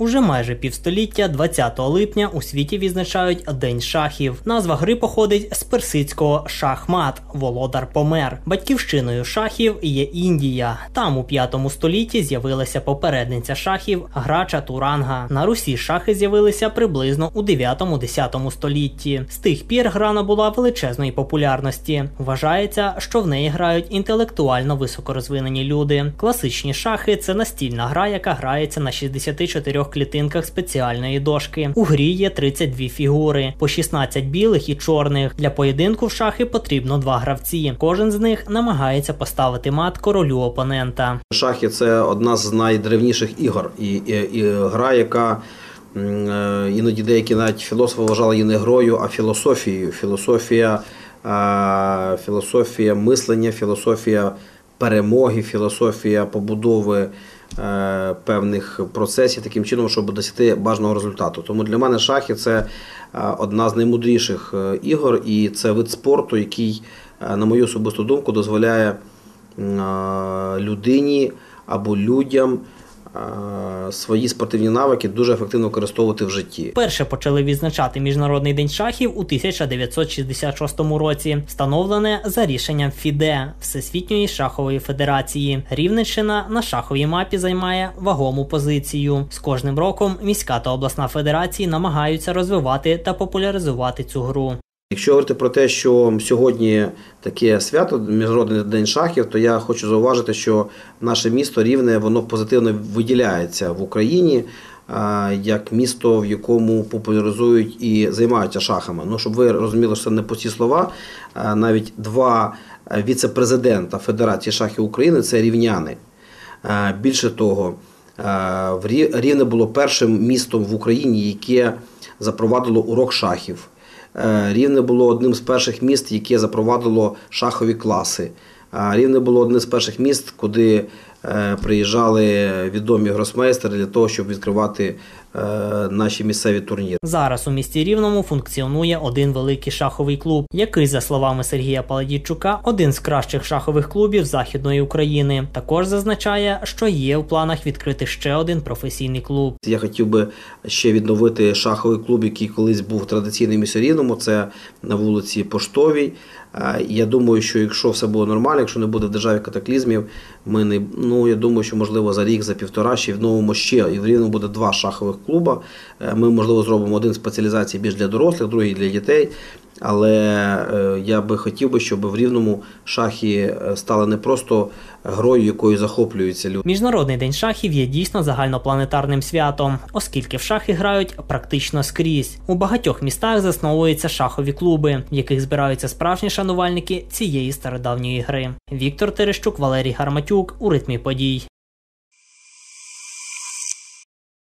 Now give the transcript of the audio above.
Уже майже півстоліття, 20 липня, у світі відзначають День шахів. Назва гри походить з персидського шахмат володар помер. Батьківщиною шахів є Індія. Там у 5 столітті з'явилася попередниця шахів гра чатуранга. На Русі шахи з'явилися приблизно у 9-10 столітті. З тих пір гра набула величезної популярності. Вважається, що в неї грають інтелектуально високорозвинені люди. Класичні шахи це настільна гра, яка грається на 64 клітинках спеціальної дошки. У грі є 32 фігури, по 16 білих і чорних. Для поєдинку в шахи потрібно два гравці. Кожен з них намагається поставити мат королю опонента. Шахи це одна з найдревніших ігор, і, і, і гра, яка е, іноді деякі навіть філософи вважали її не грою, а філософією. Філософія, е, філософія мислення, філософія перемоги, філософія побудови певних процесів таким чином, щоб досягти бажаного результату. Тому для мене шахи це е, одна з наймудріших е, ігор, і це вид спорту, який, е, на мою особисту думку, дозволяє е, людині або людям е, свої спортивні навики дуже ефективно використовувати в житті. Перше почали відзначати Міжнародний день шахів у 1966 році, встановлене за рішенням ФІДЕ Всесвітньої шахової федерації. Рівненщина на шаховій мапі займає вагому позицію. З кожним роком міська та обласна федерації намагаються розвивати та популяризувати цю гру. Якщо говорити про те, що сьогодні таке свято, Міжнародний день шахів, то я хочу зауважити, що наше місто рівне воно позитивно виділяється в Україні як місто, в якому популяризують і займаються шахами. Ну, щоб ви розуміли, що це не пусті слова. Навіть два віце-президента Федерації шахів України це рівняни. Більше того, Рівне було першим містом в Україні, яке запровадило урок шахів. Е, Рівне було одним з перших міст, яке запровадило шахові класи. Рівне було одним з перших міст, куди е, приїжджали відомі гросмейстери для того, щоб відкривати е, наші місцеві турніри. Зараз у місті Рівному функціонує один великий шаховий клуб, який, за словами Сергія Паладійчука, один з кращих шахових клубів Західної України. Також зазначає, що є в планах відкрити ще один професійний клуб. Я хотів би ще відновити шаховий клуб, який колись був традиційним місті Рівному. Це на вулиці Поштовій. Е, Я думаю, що якщо все буде нормально, якщо не буде в державі катаклізмів, ми не ну я думаю, що можливо за рік, за півтора ще відновимо ще. І в Рівному буде два шахових клуба. Е, Ми можливо зробимо один спеціалізації більш для дорослих, другий для дітей. Але е, я би хотів би, щоб в Рівному шахи е, стали не просто грою, якою захоплюються люди. Міжнародний день шахів є дійсно загальнопланетарним святом, оскільки в шахи грають практично скрізь. У багатьох містах засновуються шахові клуби, в яких збираються справжні шанувальники цієї стародавньої гри. Віктор Терещук, Валерій Гарматюк у ритмі подій.